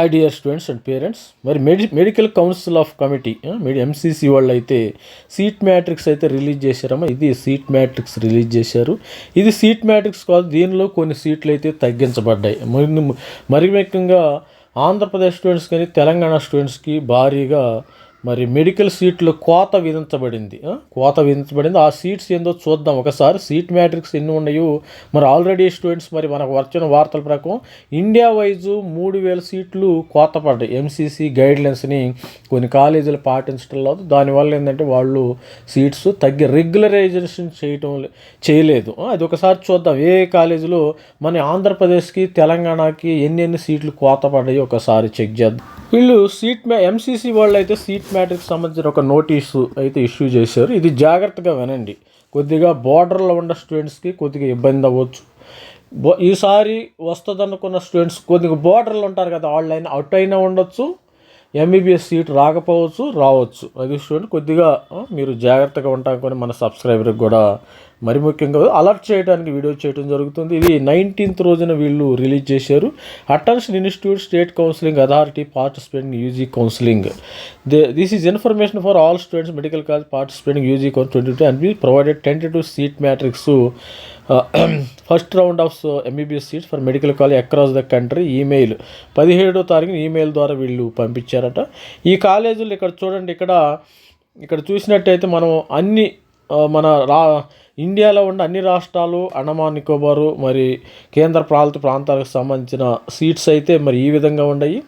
Hi dear students and parents మరి medi medical council of committee MCC వాళ్ళు అయితే seat matrix అయితే release చేశారమ్మా. ఇది సీట్ మ్యాట్రిక్స్ రిలీజ్ చేశారు. ఇది సీట్ మ్యాట్రిక్స్ కాదు దీనిలో కొన్ని సీట్లు అయితే తగ్గించబడ్డాయి. మరి మరి ముఖ్యంగా ఆంధ్రప్రదేశ్ స్టూడెంట్స్ కానీ తెలంగాణ స్టూడెంట్స్కి భారీగా మరి మెడికల్ సీట్లు కోత విధించబడింది. కోత విధించబడింది. ఆ సీట్స్ ఏందో చూద్దాం. ఒకసారి సీట్ మ్యాట్రిక్స్ ఎన్ని ఉన్నాయో. మరి ఆల్రెడీ స్టూడెంట్స్ మరి మనకు వచ్చిన వార్తల ప్రకారం ఇండియా వైజు మూడు వేల సీట్లు కోత పడ్డాయి. ఎంసీసీ గైడ్లైన్స్ని కొన్ని కాలేజీలు పాటించడం లేదు. దానివల్ల ఏంటంటే వాళ్ళు సీట్స్ తగ్గి రెగ్యులరైజేషన్ చేయటం లే- చేయలేదు. అది ఒకసారి చూద్దాం. ఏ కాలేజీలో మన ఆంధ్రప్రదేశ్కి తెలంగాణకి ఎన్ని ఎన్ని సీట్లు కోత పడ్డాయో ఒకసారి చెక్ చేద్దాం. వీళ్ళు సీట్ మ్యా ఎంసీసీ వాళ్ళు అయితే సీట్ మ్యాట్రిక్స్ సంబంధించిన ఒక నోటీసు అయితే ఇష్యూ చేశారు. ఇది జాగ్రత్తగా వినండి. కొద్దిగా బార్డర్లో ఉన్న స్టూడెంట్స్కి కొద్దిగా ఇబ్బంది అవ్వచ్చు. బో ఈసారి వస్తుందనుకున్న స్టూడెంట్స్ కొద్దిగా బార్డర్లు ఉంటారు కదా వాళ్ళు అయినా అయినా ఉండొచ్చు ఎంబీబీఎస్ సీట్ రాకపోవచ్చు రావచ్చు. అది స్టూడెంట్ కొద్దిగా మీరు జాగ్రత్తగా ఉంటానుకొని మన సబ్స్క్రైబర్కి కూడా మరి ముఖ్యంగా అలర్ట్ చేయడానికి వీడియో చేయడం జరుగుతుంది. ఇది నైన్టీన్త్ రోజున వీళ్ళు రిలీజ్ చేశారు. Attention institute state counselling authority participating UG counselling. This is information for all students medical college participating UG coun twenty two and be provided tentative seat matrix. Uh, first round of uh, MBBS seats for medical college across the country. Email. పదిహేడో తారీఖున email ద్వారా వీళ్ళు పంపించారట. ఈ కాలేజీలు ఇక్కడ చూడండి ఇక్కడ ఇక్కడ చూసినట్టయితే మనం అన్ని uh, మన రా ఇండియాలో ఉన్న అన్ని రాష్ట్రాలు అండమాన్ నికోబారు మరి కేంద్ర పాలిత ప్రాంతాలకు సంబంధించిన సీట్స్ అయితే మరి ఈ విధంగా ఉన్నాయి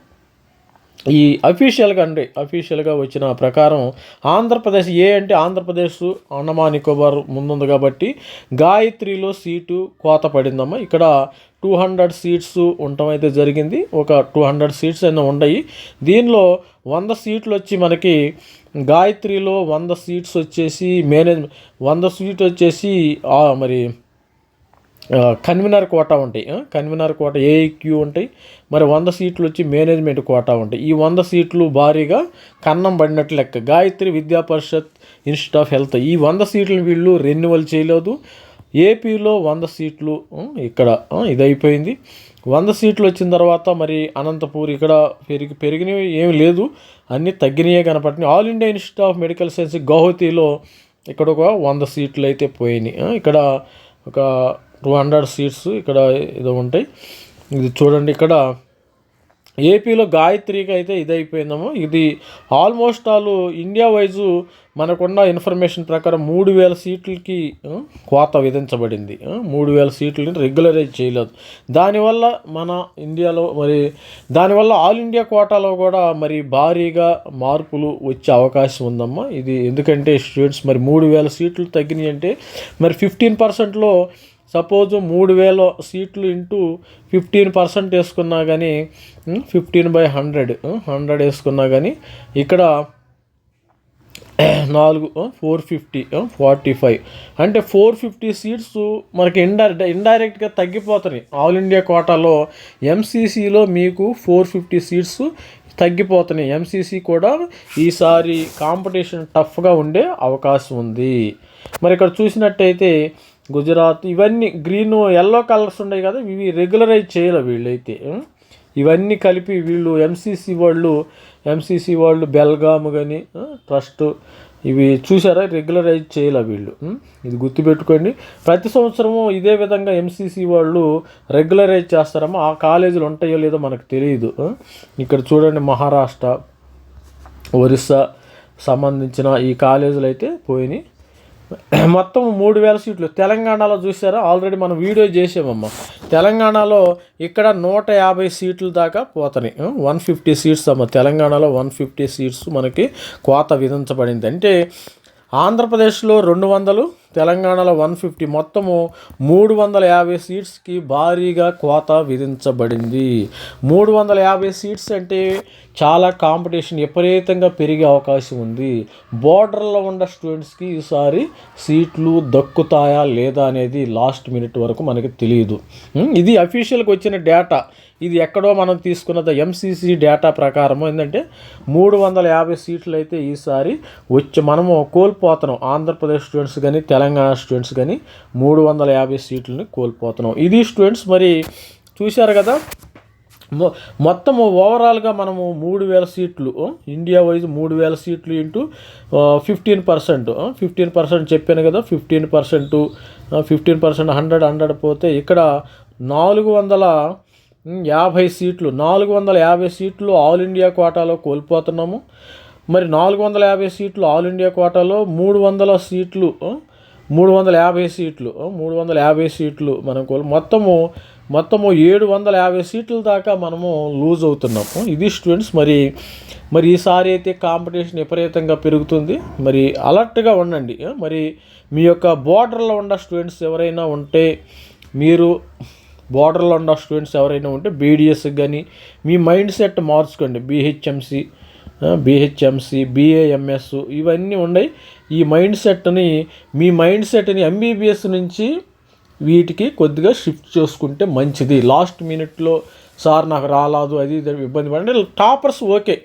ఈ అఫీషియల్గా అండి అఫీషియల్గా వచ్చిన ప్రకారం ఆంధ్రప్రదేశ్ ఏ అంటే ఆంధ్రప్రదేశ్ అండమాన్ నికోబార్ ముందుంది కాబట్టి గాయత్రిలో సీటు కోత పడిందమ్మా. ఇక్కడ టూ హండ్రెడ్ సీట్స్ ఉండటం అయితే జరిగింది. ఒక టూ హండ్రెడ్ సీట్స్ అయినా ఉన్నాయి దీనిలో వంద సీట్లు వచ్చి మనకి గాయత్రిలో వంద సీట్స్ వచ్చేసి మేనేజ్ వంద సీట్ వచ్చేసి మరి కన్వీనర్ కోటా ఉంటాయి. కన్వీనర్ కోట ఏఐక్యూ ఉంటాయి. మరి వంద సీట్లు వచ్చి మేనేజ్మెంట్ కోటా ఉంటాయి. ఈ వంద సీట్లు భారీగా కన్నం పడినట్లు లెక్క. గాయత్రి విద్యా పరిషత్ ఇన్స్టిట్యూట్ ఆఫ్ హెల్త్. ఈ వంద సీట్లను వీళ్ళు రెన్యువల్ చేయలేదు. ఏపీలో వంద సీట్లు ఇక్కడ ఇదైపోయింది. ఇది అయిపోయింది వంద సీట్లు వచ్చిన తర్వాత మరి అనంతపూర్ ఇక్కడ పెరిగి పెరిగినవి ఏమి లేదు. అన్నీ తగ్గినాయే కనపడినాయి All India Institute of Medical Science గౌహతిలో ఇక్కడ ఒక వంద సీట్లు అయితే పోయినాయి. ఇక్కడ ఒక టూ హండ్రెడ్ సీట్స్ ఇక్కడ ఏదో ఉంటాయి. ఇది చూడండి ఇక్కడ ఏపీలో గాయత్రికి అయితే ఇది ఇది ఆల్మోస్ట్ ఆల్ ఇండియా వైజు మనకున్న ఇన్ఫర్మేషన్ ప్రకారం మూడు వేల సీట్లకి కోత విధించబడింది. మూడు వేల సీట్లని రెగ్యులరైజ్ చేయలేదు. దానివల్ల మన ఇండియాలో మరి దానివల్ల ఆల్ ఇండియా కోటాలో కూడా మరి భారీగా మార్పులు వచ్చే అవకాశం ఉందమ్మా. ఇది ఎందుకంటే స్టూడెంట్స్ మరి మూడు వేల సీట్లు తగ్గినాయి అంటే మరి ఫిఫ్టీన్ పర్సెంట్లో సపోజ్ మూడు వేల సీట్లు ఇంటూ ఫిఫ్టీన్ పర్సెంట్ వేసుకున్నా కానీ ఫిఫ్టీన్ బై హండ్రెడ్ హండ్రెడ్ వేసుకున్నా కానీ ఇక్కడ నాలుగు ఫోర్ ఫిఫ్టీ ఫార్టీ ఫైవ్. అంటే ఫోర్ ఫిఫ్టీ సీట్స్ మనకి ఇండైరెక్ట్ ఇండైరెక్ట్గా తగ్గిపోతున్నాయి. ఆల్ ఇండియా కోటాలో ఎంసీసీలో మీకు ఫోర్ ఫిఫ్టీ సీట్స్ తగ్గిపోతున్నాయి. ఎంసీసీ కూడా ఈసారి కాంపిటీషన్ టఫ్గా ఉండే అవకాశం ఉంది. మరి ఇక్కడ చూసినట్టయితే గుజరాత్ ఇవన్నీ గ్రీన్ ఎల్లో కలర్స్ ఉన్నాయి కదా ఇవి రెగ్యులరైజ్ చేయాలి వీళ్ళైతే ఇవన్నీ కలిపి వీళ్ళు ఎంసీసీ వాళ్ళు ఎంసీసీ వాళ్ళు బెల్గామ్ కానీ ట్రస్ట్ ఇవి చూసారా? రెగ్యులరైజ్ చేయాలి వీళ్ళు ఇది గుర్తుపెట్టుకోండి. ప్రతి సంవత్సరము ఇదే విధంగా ఎంసీసీ వాళ్ళు రెగ్యులరైజ్ చేస్తారమ్మా. ఆ కాలేజీలు ఉంటాయో లేదో మనకు తెలియదు ఇక్కడ చూడండి మహారాష్ట్ర ఒరిస్సా సంబంధించిన ఈ కాలేజీలు అయితే పోయినాయి. మొత్తం మూడు వేల సీట్లు. తెలంగాణలో చూసారా? ఆల్రెడీ మనం వీడియో చేసామమ్మ. తెలంగాణలో ఇక్కడ నూట యాభై సీట్ల దాకా పోతున్నాయి. వన్ ఫిఫ్టీ సీట్స్ అమ్మ. తెలంగాణలో వన్ ఫిఫ్టీ సీట్స్ మనకి కోత విధించబడింది. అంటే ఆంధ్రప్రదేశ్లో రెండు వందలు తెలంగాణలో వన్ ఫిఫ్టీ మొత్తము మూడు వందల యాభై సీట్స్కి భారీగా కోత విధించబడింది. మూడు వందల యాభై సీట్స్ అంటే చాలా కాంపిటీషన్ విపరీతంగా పెరిగే అవకాశం ఉంది. బోర్డర్లో ఉన్న స్టూడెంట్స్కి ఈసారి సీట్లు దక్కుతాయా లేదా అనేది లాస్ట్ మినిట్ వరకు మనకి తెలియదు ఇది అఫీషియల్కి వచ్చిన డేటా. ఇది ఎక్కడో మనం తీసుకున్న ఎంసీసీ డేటా ప్రకారము. ఏంటంటే మూడు వందల యాభై సీట్లు అయితే ఈసారి వచ్చి మనము కోల్పోతున్నాం. ఆంధ్రప్రదేశ్ స్టూడెంట్స్ కానీ తెలంగాణ స్టూడెంట్స్ కానీ మూడు వందల యాభై సీట్లని కోల్పోతున్నాం. ఇది స్టూడెంట్స్ మరి చూశారు కదా? మొ- మొత్తము ఓవరాల్గా మనము మూడు వేల సీట్లు ఇండియా వైజ్ మూడు వేల సీట్లు into fifteen percent fifteen percent చెప్పాను కదా? Fifteen percent fifteen percent hundred hundred పోతే ఇక్కడ నాలుగు వందల యాభై సీట్లు నాలుగు వందల యాభై సీట్లు ఆల్ ఇండియా కోటాలో కోల్పోతున్నాము. మరి నాలుగు వందల యాభై సీట్లు ఆల్ ఇండియా కోటాలో మూడు వందల సీట్లు మూడు వందల యాభై సీట్లు. మూడు వందల యాభై సీట్లు మనం కోల్ మొత్తము మొత్తము ఏడు వందల యాభై సీట్ల దాకా మనము లూజ్ అవుతున్నాము ఇది స్టూడెంట్స్ మరి మరి ఈసారి అయితే కాంపిటీషన్ విపరీతంగా పెరుగుతుంది. మరి అలర్ట్గా ఉండండి. మరి మీ యొక్క బోర్డర్లో ఉన్న స్టూడెంట్స్ ఎవరైనా ఉంటే మీరు బోర్డర్లో ఉన్న స్టూడెంట్స్ ఎవరైనా ఉంటే బీడిఎస్కి కానీ మీ మైండ్ సెట్ మార్చుకోండి. బీహెచ్ఎంసి బీహెచ్ఎంసి బీఏఎంఎస్ ఇవన్నీ ఉన్నాయి. ఈ మైండ్ సెట్ని మీ మైండ్ సెట్ని ఎంబీబీఎస్ నుంచి వీటికి కొద్దిగా షిఫ్ట్ చేసుకుంటే మంచిది. లాస్ట్ మినిట్లో సార్ నాకు రాలేదు అది ఇది ఇబ్బంది పడండి. Toppers okay.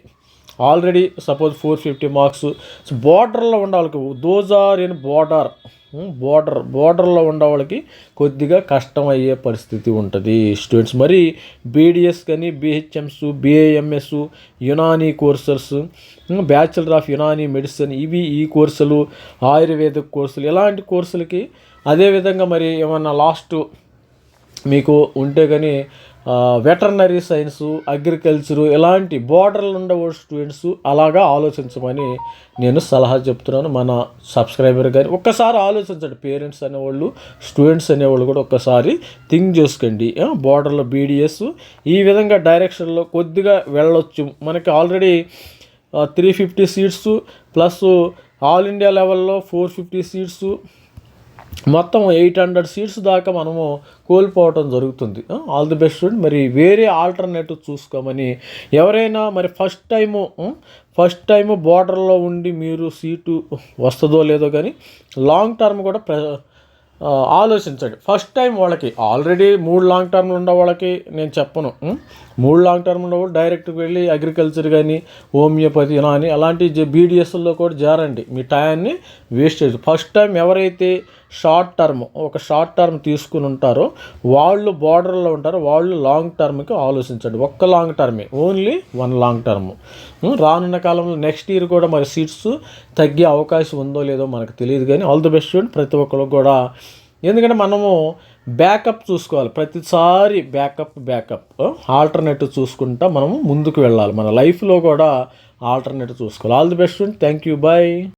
Already suppose four fifty marks. బార్డర్లో ఉండాలి. Those are in border. Border బోర్డర్లో ఉండే వాళ్ళకి కొద్దిగా కష్టం అయ్యే పరిస్థితి ఉంటుంది. స్టూడెంట్స్ మరి బీడిఎస్ కానీ BHMS BAMS Unani courses bachelor of Unani medicine ఇవి ఈ కోర్సులు ఆయుర్వేద కోర్సులు ఇలాంటి కోర్సులకి అదేవిధంగా మరి ఏమన్నా లాస్ట్ మీకు ఉంటే కానీ వెటర్నరీ సైన్సు అగ్రికల్చరు ఇలాంటి బోర్డర్లు ఉండే స్టూడెంట్స్ అలాగా ఆలోచించమని నేను సలహా చెప్తున్నాను. మన సబ్స్క్రైబర్ కానీ ఒక్కసారి ఆలోచించండి. పేరెంట్స్ అనేవాళ్ళు స్టూడెంట్స్ అనేవాళ్ళు కూడా ఒక్కసారి థింక్ చేసుకోండి. బోర్డర్లో బీడిఎస్ ఈ విధంగా డైరెక్షన్లో కొద్దిగా వెళ్ళొచ్చు. మనకి already three fifty seats plus all India లెవెల్లో ఫోర్ ఫిఫ్టీ సీట్స్ మొత్తం ఎయిట్ హండ్రెడ్ సీట్స్ దాకా మనము కోల్పోవటం జరుగుతుంది. ఆల్ ది బెస్ట్ మరి వేరే ఆల్టర్నేటివ్ చూసుకోమని ఎవరైనా మరి ఫస్ట్ టైము ఫస్ట్ టైము బోర్డర్లో ఉండి మీరు సీటు వస్తుందో లేదో కానీ లాంగ్ టర్మ్ కూడా ప్ర ఆలోచించండి. ఫస్ట్ టైం వాళ్ళకి. ఆల్రెడీ మూడు లాంగ్ టర్మ్లు ఉండే వాళ్ళకి నేను చెప్పను. మూడు లాంగ్ టర్మ్ ఉండే డైరెక్ట్కి వెళ్ళి అగ్రికల్చర్ కానీ హోమియోపతి ఇలా అని అలాంటి బీడిఎస్లో కూడా జారండి. మీ టయాన్ని వేస్ట్ చేయదు ఫస్ట్ టైం ఎవరైతే షార్ట్ టర్మ్ ఒక షార్ట్ టర్మ్ తీసుకుని ఉంటారో వాళ్ళు బార్డర్లో ఉంటారో వాళ్ళు లాంగ్ టర్మ్కి ఆలోచించండి. ఒక్క లాంగ్ టర్మే ఓన్లీ వన్ లాంగ్ టర్మ్ రానున్న కాలంలో నెక్స్ట్ ఇయర్ కూడా మరి సీట్స్ తగ్గే అవకాశం ఉందో లేదో మనకు తెలియదు కానీ ఆల్ ది బెస్ట్ ప్రతి ఒక్కరు కూడా ఎందుకంటే మనము బ్యాకప్ చూసుకోవాలి. ప్రతిసారి బ్యాకప్ బ్యాకప్ ఆల్టర్నేటివ్ చూసుకుంటా మనము ముందుకు వెళ్ళాలి. మన లైఫ్లో కూడా ఆల్టర్నేటివ్ చూసుకోవాలి. All the best student. Thank you bye.